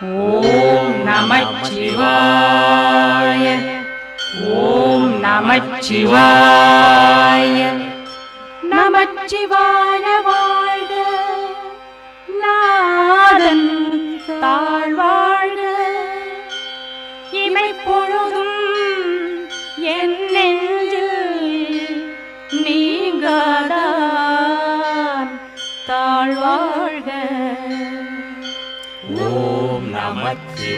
ஓம் நமச்சிவாய. ஓம் நமச்சிவாய. நமச்சிவாய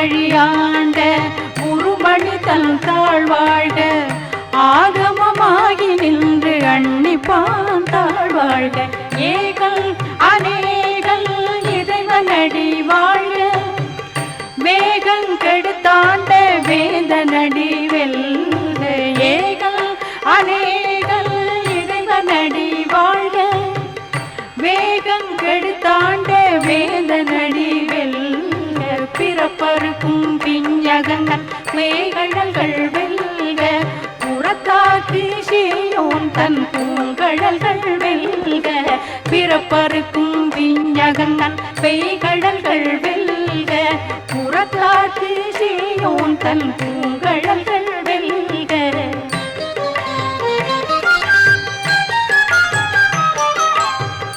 வழியாண்ட உருமணி தன் தாழ்வாழ்க ஆகமமாகி நின்று அன்னிப்பான் தாழ்வாழ்க ஏகல் அநேகல் இறைவனடி வாழ்க. வேகம் கெடுத்தாண்ட வேந்தனடி வெல்க. ஏகல் அநேகல் இறைவனடி வாழ்க. வேகம் கெடுத்தாண்ட வேந்தனடி வெல்க பருக்கும் பிஞ்சகங்கள் மேகழல்கள் வெல்க. புறத்தாக்கு சீயோன் தன் பூங்கழல்கள் வெல்க. பிறப்பருக்கும் பிஞ்சகங்கள் பெய்கடல்கள் வெல்க. புறத்தாக்கு சீயோன் தன் பூங்கழல்கள் வெல்க.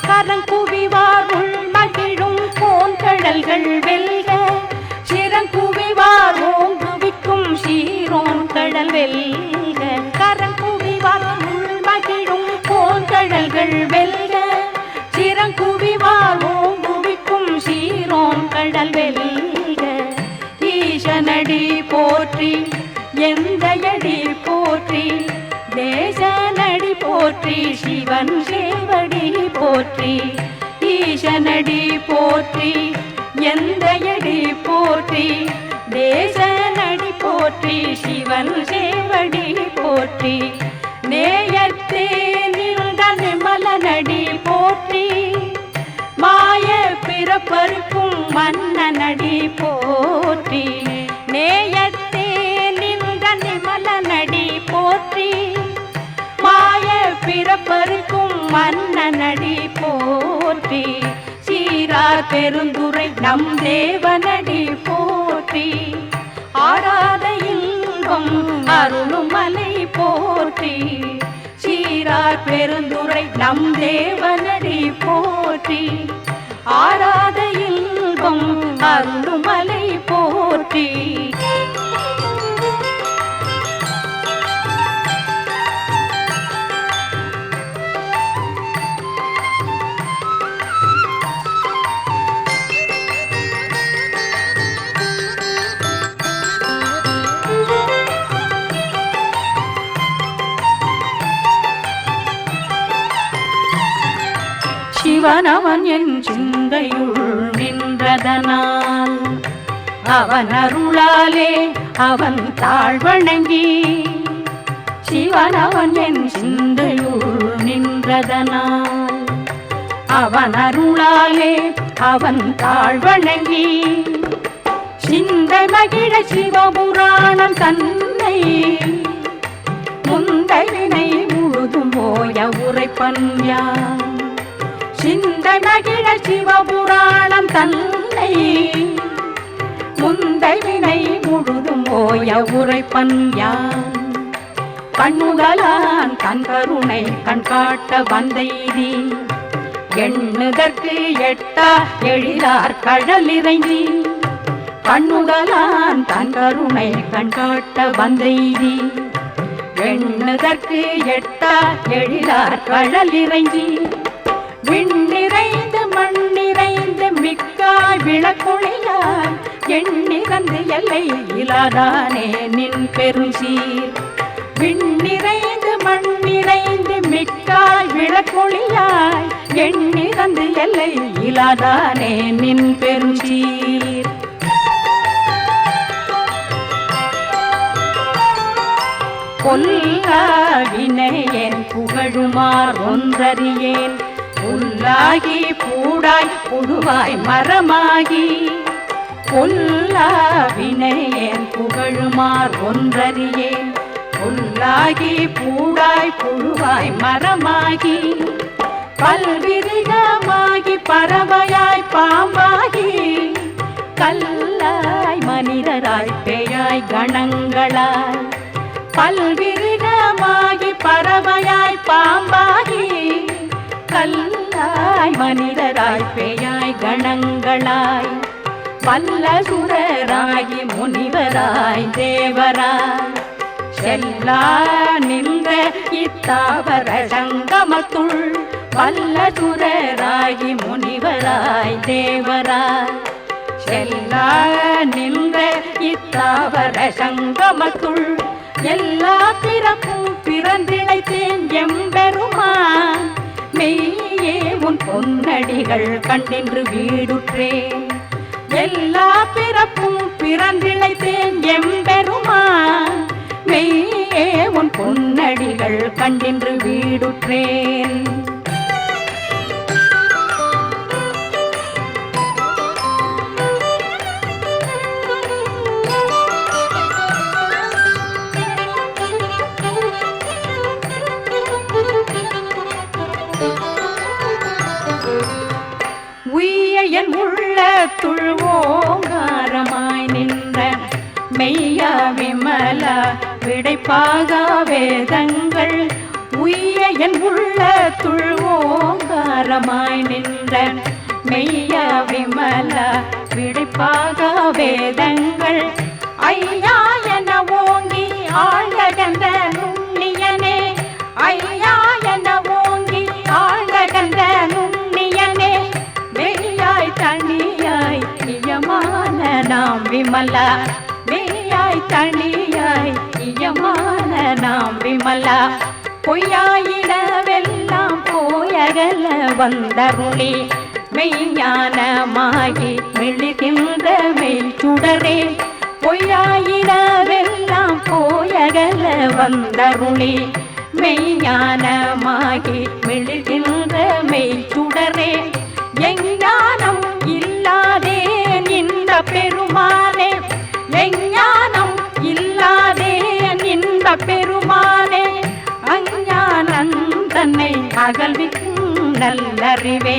கரங்குவிவார் உள் மகிழும் கோன்கடல்கள் வெல்க. வெல்க. கரம் குவிவார் உள் மகிழும் கோன்கடல்கள் வெல்க. சிறங்குவிவார் ஓங்குவிக்கும் சீரோம் கடல் வெல்க. ஈசனடி போற்றி எந்த அடி போற்றி தேசனடி போற்றி சிவன் சேவடி போற்றி. ஈசனடி போற்றி எந்த எந்தையடி போற்றி தேசனடி போற்றி சிவன் சேவடி போற்றி. நேயத்தே நின்ற நிமலனடி போற்றி. மாய பிறப்பருக்கும் மன்னனடி போற்றி. நேயத்தே நின்ற நிமலனடி போற்றி. மாய பிறப்பருக்கும் மன்னனடி போற்றி. சீரார் பெருந்துரை நம் தேவனடி போற்றி. இன்பம் அருளுமலை போற்றி. சீரார் பெருந்துரை நம் தேவனடி போற்றி. ஆராத இன்பம் அருளுமலை போற்றி. சிவனவன் என் சிந்தையுள் நின்றதனால் அவன் அருளாலே அவன் தாழ்வணங்கி சிவனவன் என் சிந்தையுள் நின்றதனால் அவன் அருளாலே அவன் தாழ்வணங்கி சிந்தை மகிழ சிவபுராணம் தன்னை முந்தைவினை முழுதும் போய உரைப்பன் யான். சிந்தை மகிழ சிவபுராணம் தன்னை. முந்தை வினை முழுதும் ஓய உரைப்பன் யான். கண்ணுதலான் கண் கருணை கண்காட்ட வந்தைதி எண்ணுதற்கு எட்டா எழிலார் கடல் இறைஞ்சி கண்ணுதலான் தன் கருணை கண்காட்ட வந்தைதி எண்ணுதற்கு எட்டா எழிலார் கடல் இறைஞ்சி விண்ணிறைந்து மண்ணிறைந்து மிக்காய் விளக்குழையாய் எண்ணிறந்து எல்லை இலாதானே நின் பெரும் பெருசீர் விண்ணிறைந்து மண்ணிறைந்து மிக்காய் விளக்குழியாய் எண்ணிறந்து எல்லை இலாதானே நின் பெரும் சீர் கொல்லாவினை என் புகழுமார் ஒன்றறியேன். புல்லாகி பூடாய் புழுவாய் மரமாகி. கொல்லாவினையேன் புகழுமார் ஒன்றறியேன் புல்லாகி பூடாய் புழுவாய் மரமாகி. பல்விரிகமாகி பறவையாய் பாம்பாகி. கல்லாய் மனிதராய் பேயாய் கணங்களாய். பல்விரிகமாகி பறவையாய் பாம்பாகி. கல்லாய் மனிதராய் பெயாய் கணங்களாய் பல்ல சுரராகி முனிவராய் தேவராய். செல்லா நின்ற இத்தாவர சங்கமத்துள் பல்ல சுரராகி முனிவராய் தேவராய். செல்லா நின்ற இத்தாவர சங்கமத்துள் எல்லா பிறப்பும் பிறந்தே கண்ணடிகள் கண்டின்று வீடுற்றேன் எல்லா பிறப்பும் பிறந்திழைத்தேன் எம்பெருமா மெய்யே உன் பொன்னடிகள் கண்டின்று வீடுற்றேன். துழ்வோங்காரமாய் நின்ற மெய்யா விமல விடைப்பாக வேதங்கள். உய்ய என் உள்ள துழ்வோங்காரமாய் நின்ற மெய்யா விமல விடைப்பாக வேதங்கள். ஐயா என ஓங்கி ஆழ்ந்த நாம் விமலா மெய்யாய் தனியாய் இயமான நாம் விமலா. பொய்யாயிடவெல்லாம் போயகல வந்தருளி மெய்ஞானமாகி மெழுகின்ற மெய் சுடரே. பொய்யாயிடவெல்லாம் போயகல வந்தருளி மெய்ஞானமாகி மெழுகின்ற மெய் சுடரே. எஞ்ஞானம் இல்லாதே இந்த பெருமானே எஞ்ஞானம் இல்லாதே நின்ற பெருமானே. அஞ்ஞானம் தன்னை அகழ்விக்கும் நல்லறிவே.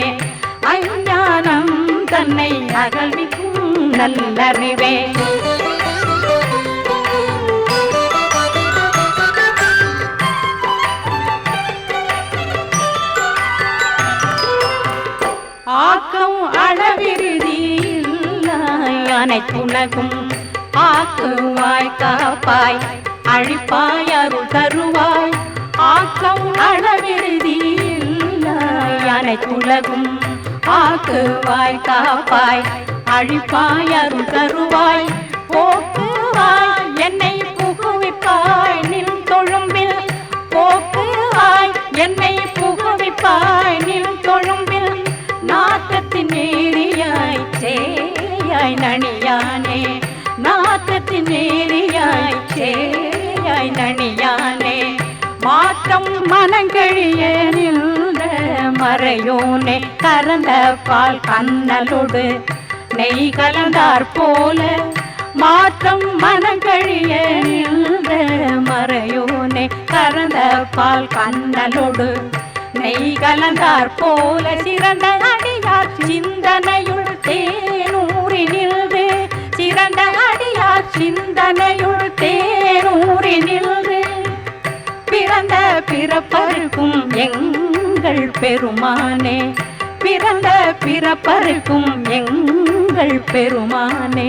அஞ்ஞானம் தன்னை அகழ்விக்கும் நல்லறிவே. ஆக்கம் அளவிருதி அனைத்துலகும் ஆக்குவாய் காப்பாய் அழிப்பாய் அருள் தருவாய். ஆக்கம் அளவிருதி அனைத்துலகும் ஆக்குவாய் காப்பாய் அழிப்பாய் அருள் தருவாய். போக்குவாய் என்னை புகுவிப்பாய். நின் தொழும்பில் போக்குவாய் என்னை புகுவிப்பாய். நின் தொழும்பில் நாட்டத்தின் நேரியாய் சேயாய் நணியானே நாட்டத்தின் நேரியாய் சேயாய் நணியானே மாற்றம் மனங்கழிய நின்ற மறையோனே கறந்த பால் கண்ணலோடு நெய் கலந்தார் போல. மாற்றம் மனங்கழிய நின்ற மறையோனே கறந்த பால் கண்ணலோடு நெய் கலந்தார் போல. சிறந்த அடியார் சிந்தனையுள் தே நின்று சிறந்த அடியார் சிந்தனையுள் தேரூறி நின்று பிறந்த பிறப்பருக்கும் எங்கள் பெருமானே பிறந்த பிறப்பருக்கும் எங்கள் பெருமானே.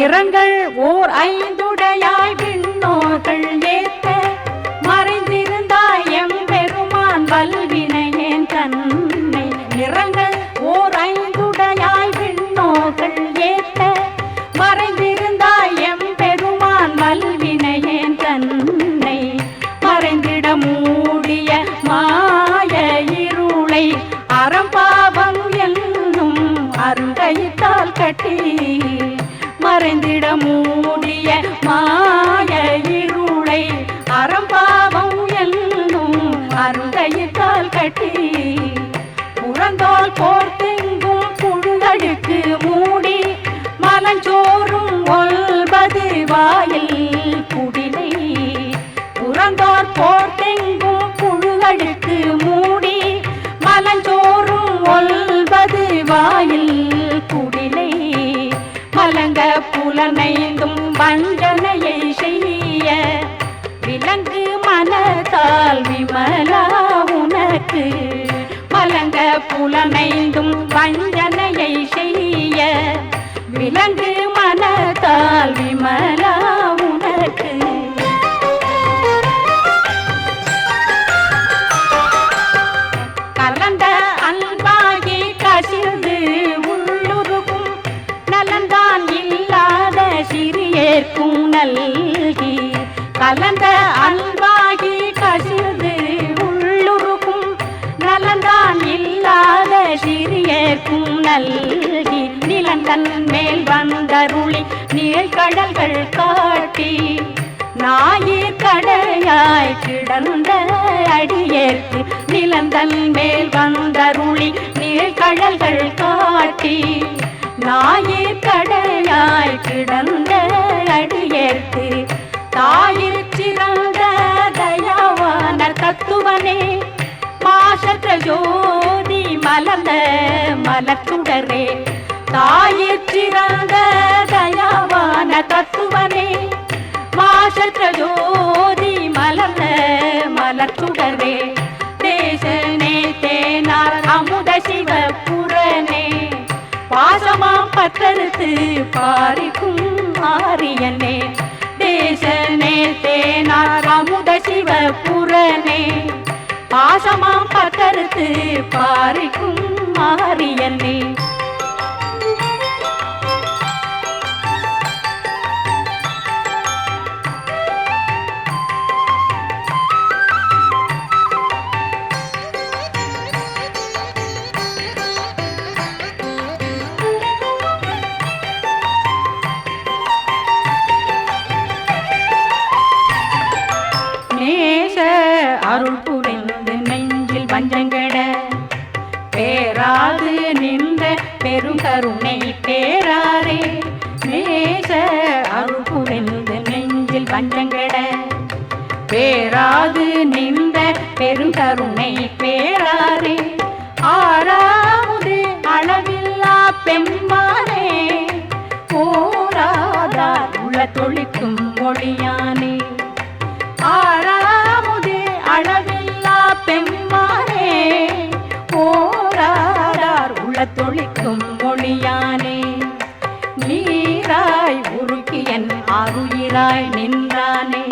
நிறங்கள் ஓர் ஐந்துடையாய் விண்ணோர்கள் ஏத்த மறைந்திருந்தாய் எம் பெருமான் வல்வினையேன் தன்னை. நிறங்கள் ஓர் ஐந்துடையாய் விண்ணோர்கள் ஏத்த மறைந்திருந்தாய் எம் பெருமான் வல்வினையேன் தன்னை. மறைந்திட மூடிய மாய இருளை அறம்பாவம் என்னும் அருங்கைத்தால் கட்டி மறைந்திட வஞ்சனையை செய்ய விலங்கு மனத்தால் விமலா உனக்கு. மலங்க புலனைந்தும் வஞ்சனையை செய்ய விலங்கு மனத்தால் விமலா உனக்கு. நல்கி நிலந்தன் மேல் வந்தருளி நீள் கடல்கள் காட்டி நாயிர் கடையாய் கிடந்த அடியேற்கு நிலந்தன் மேல் வந்தருளி நீள் கடல்கள் காட்டி நாயிர் கடையாய் கிடந்த அடியேற்கு தாயிற் சிறந்த தயாவான தத்துவனே மாசற்ற ஜோதி மலர்ந்த மலத்துடரே தாயிற் சிறந்த தயாவான தத்துவனே மாசற்ற ஜோதி மலர்ந்த மலத்துடரே தேசனே தேனார் அமுத சிவ புறனே பாசமாம் பத்தருத்து பாரிக்கும் ஆரியனே. தேசனே தேனார் அமுத சிவ புறனே பாசமாம் பத்தறுத்து பாரிக்கும் ஆரியனே பேராது நின்ற பெருங்கருணை பேராரே. ஆறாவது அளவில்லா பெம்மானே. போராதார் உள தொழிக்கும் மொழியானே. ஆறாவது அளவில்லா பெம்மானே. போராதார் உள தொழிக்கும் மொழியானே. நீராய் உருக்கியன் அருயிராய் நின்றானே.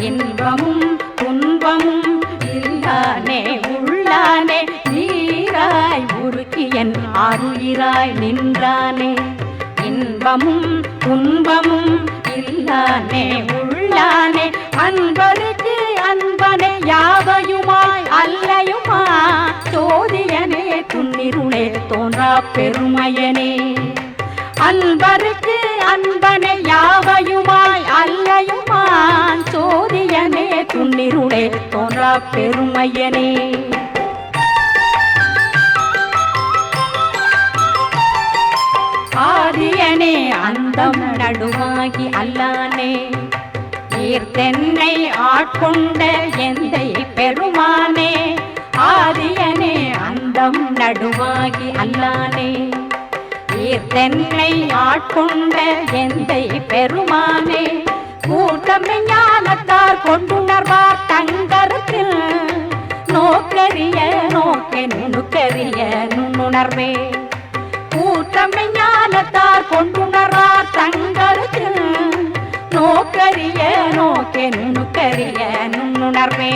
இன்பமும் துன்பமும் இல்லானே உள்ளானே நீராய் உருக்கியன் ஆறுயிராய் நின்றானே. இன்பமும் துன்பமும் இல்லானே உள்ளானே அன்பருக்கு அன்பனே யாவையுமாய் அல்லையுமா? சோதியனே துன்னிருளே தோன்றா பெருமையனே. அன்பருக்கு அன்பனே சோதியனே துன்னிருளே தோன்றா பெருமையனே. ஆரியனே அந்தம் நடுவாகி அல்லானே. ஈர்த்தென்னை ஆட்கொண்ட எந்தை பெருமானே. ஆரியனே அந்தம் நடுவாகி அல்லானே. ஈர்த்தென்னை ஆட்கொண்ட எந்தை பெருமானே. நுண்ணுணர்வே கூட்டமை ஞானத்தார் கொண்டுணர்வார் தங்களுக்கு நோக்கரிய நோக்கே நுணுக்கரிய நுண்ணுணர்வே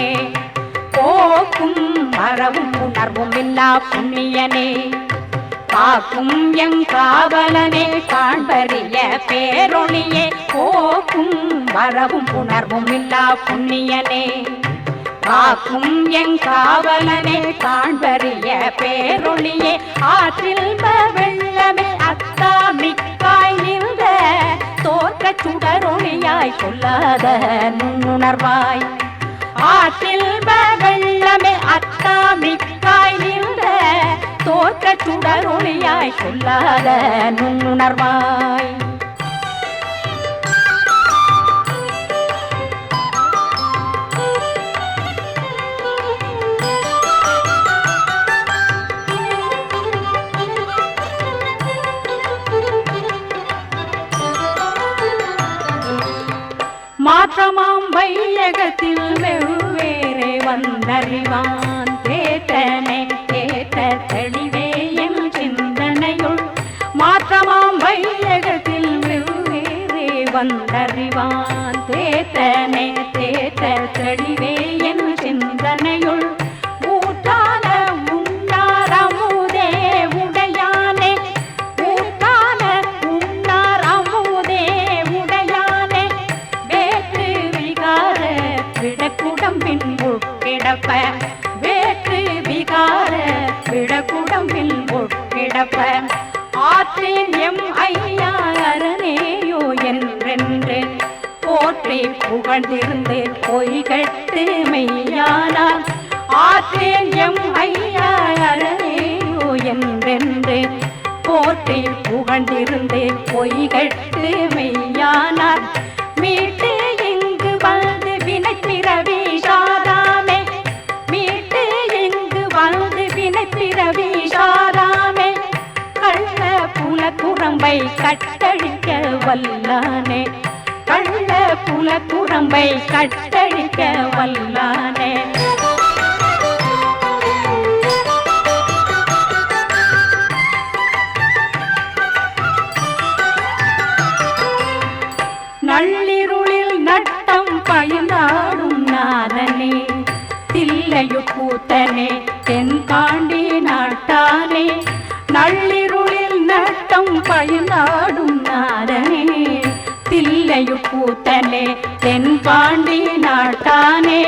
போக்கும் மரவும் உணர்வும் இல்லா புண்ணியனே. காக்கும் எங் காவலனே காண்பறிய பேரொளியே போக்கும் வரவும் உணர்வும் இல்லா புண்ணியனே. காக்கும் எங் காவலனே காண்பறிய பேரொளியே ஆற்றில் வெள்ளமே அத்தா மிக்காய் நின்ற தோற்ற சுடரொளியாய் சொல்லாத நுண்ணுணர்வாய். ஆற்றில் வெள்ளமே அத்தா மிக்காய் நின்ற தோற்ற சுடரொளியாய் சொல்லாத நுண்ணுணர்வாய். மாற்றமாம் வையகத்தில் வெவ்வேறே வந்தறிவான். தேற்றனை தேற்ற தெளிவே என் சிந்தனையுள். மாற்றமாம் வையகத்தில் வெவ்வேறே வந்தறிவான். தேற்றனை தேற்ற தெளிவே என் விடக்குடம்பின் உட்கிடப்ப. வேற்று விகார விடக்குடம்பின் உட்கிடப்ப. ஆற்றின் எம் ஐயா அரணேயோ என்றென்று போற்றி புகழ்ந்திருந்து பொய்கட்டு மெய்யானார் ஆற்றின் எம் ஐயா அரணேயோ என்றென்று போற்றி புகழ்ந்திருந்து பொய்கட்டு மெய்யானார் மீட்டு புல குரம்பை கட்டழிக்க வல்லானே. கள்ள புல குரம்பை கட்டழிக்க வல்லானே. நள்ளிருளில் நட்டம் பயனாடும் நாதனே. தில்லையு கூத்தனே நட்டம் பயனாடும் நாதனே தில்லையு கூத்தனே தென்பாண்டி நாட்டானே.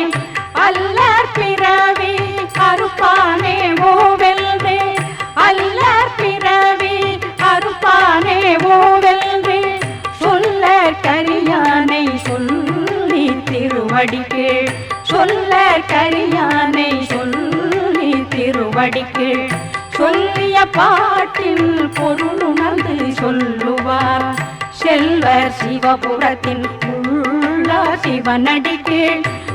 அல்லற் பிறவி அறுப்பானே ஓவெல்வே அல்லற் பிறவி அறுப்பானே ஓவெல்வே சொல்ல கரியானை சொல்லி திருவடிக்கு சொல்ல கரியானை சொல்லி திருவடிக்கு சொல்லிய பாட்டில் பொருள் செல்வர் சிவபுரத்தின் உள்ள சிவனடிக்கு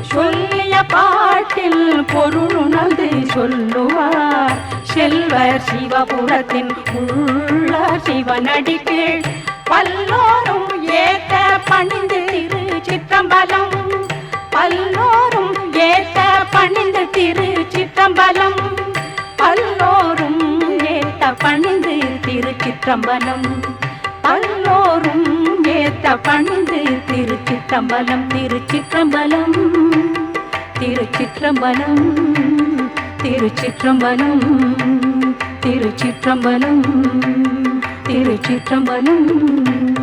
சொல்லிய பாட்டில் பொருளுணர்ந்து சொல்லுவார். செல்வர் சிவபுரத்தின் உள்ள சிவனடிக்கு பல்லோரும் ஏத்த பணிந்து திரு சித்தம்பலம் பல்லோரும் ஏத்த பணிந்து திரு சித்தம்பலம் பல்லோரும் ஏத்த பணிந்து திரு சித்தம்பலம் பல்லோரும் ஏத்த பணிந்து திருச்சிற்றம்பலம் திருச்சிற்றம்பலம் திருச்சிற்றம்பலம் திருச்சிற்றம்பலம் திருச்சிற்றம்பலம் திருச்சிற்றம்பலம்.